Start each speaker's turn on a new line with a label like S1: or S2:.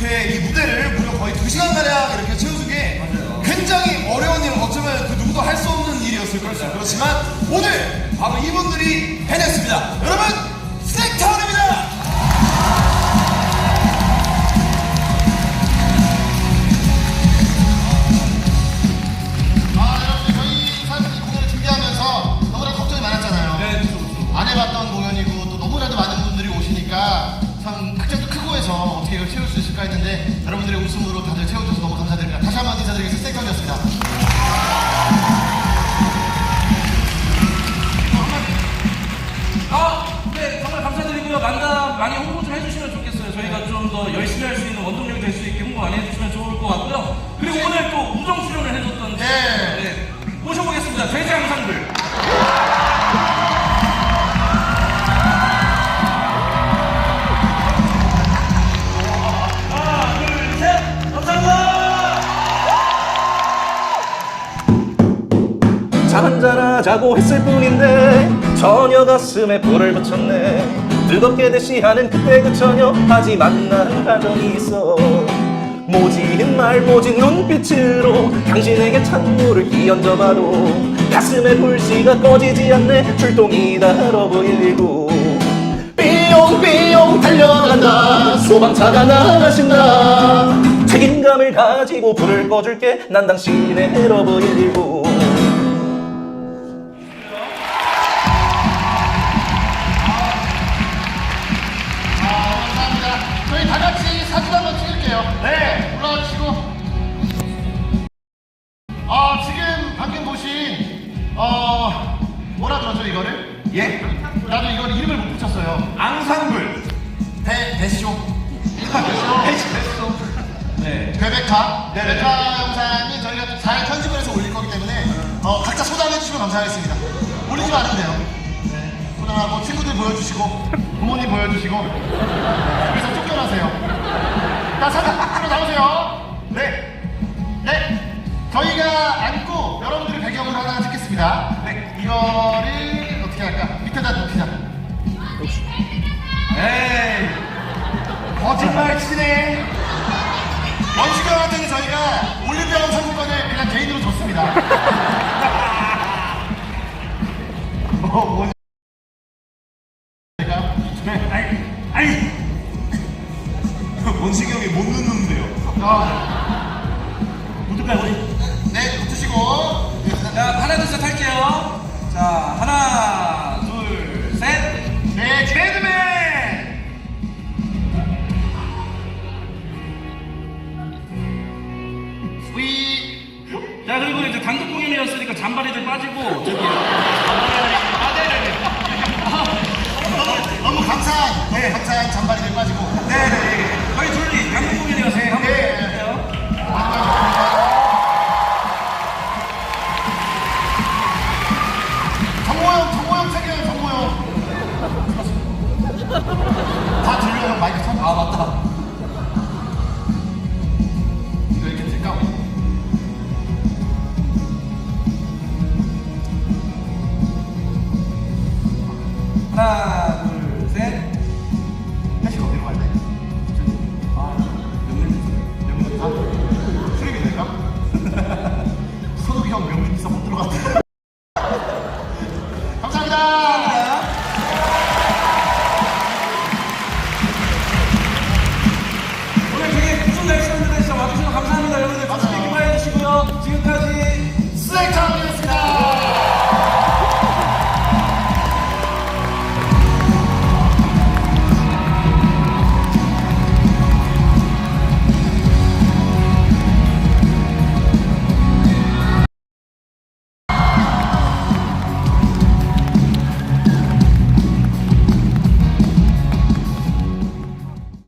S1: 이렇게 이 무대를 무려 거의 2시간 가량 이렇게 채워준 게
S2: 맞아요. 굉장히 어려운 일은 어쩌면 그 누구도 할 수 없는 일이었을 거예요.
S1: 그렇죠.
S2: 그렇지만 오늘 바로 이분들이 해냈습니다. 여러분 스택터 이걸 채울 수 있을까 했는데 여러분들의 웃음으로 다들 채워줘서 너무 감사드립니다. 다시 한번 인사드리겠습니다. 스테이크였습니다.
S3: 아, 네, 정말 감사드리고요. 만담 많이 홍보 좀 해주시면 좋겠어요. 저희가 좀 더 열심히 할 수 있는 원동력이 될 수 있게 홍보 많이 해주시면 좋을 것 같고요. 그리고 오늘 또 우정 출연을 해줬던
S2: 네.
S3: 네,
S4: 한잔하자고 했을 뿐인데 처녀 가슴에 불을 붙였네. 뜨겁게 대시하는 그때 그 처녀 하지만 난 가정이 있어. 모진 말 모진 눈빛으로 당신에게 찬물을 끼얹어봐도 가슴에 불씨가 꺼지지 않네. 출동이다 러브 119 삐용삐용 달려간다. 소방차가 나가신다. 책임감을 가지고 불을 꺼줄게. 난 당신의 러브 119
S2: 다. 같이 사진 한번 찍을게요. 네. 올라와주시고. 어, 지금 방금 보신, 어, 뭐라 그러죠, 이거를?
S1: 예,
S2: 나도 이걸 이름을 못 붙였어요.
S1: 앙상블.
S2: 배, 배쇼.
S1: 해주셨어. 네.
S2: 베베카.
S1: 네네.
S2: 베베카 영상은 저희가 좀잘 편집을 해서 올릴 거기 때문에, 어, 각자 소장해 주시면 감사하겠습니다. 올리지만 않으면 돼요. 네. 소장하고 친구들 보여주시고, 부모님 보여주시고, 그래서 쫓겨나세요. 자, 사진 밖으로 나오세요. 네. 네. 저희가 앉고 여러분들의 배경으로 하나 찍겠습니다. 네. 이거를 어떻게 할까? 밑에다 놓자.
S1: 에이, 거짓말 치네.
S2: 원식형한테는 저희가 올림피아원 상품권을 그냥 개인으로 줬습니다.
S1: 원식이 형이 못 넣는데요.
S2: 아,
S3: 묻을까요, 우리?
S2: 네, 붙으시고.
S3: 자, 하나, 둘, 셋 할게요. 자, 하나, 둘, 셋.
S2: 네,
S1: 개드맨!
S2: 위.
S3: 자, 그리고 이제 단독 공연이었으니까 잔바리들 빠지고, 저기.
S2: 아, 네네네. 너무, 너무 감사한, 너무 감사한 잔바리들 빠지고.
S1: 네네.
S3: 저
S2: 마이크 참.
S3: 아, 맞다.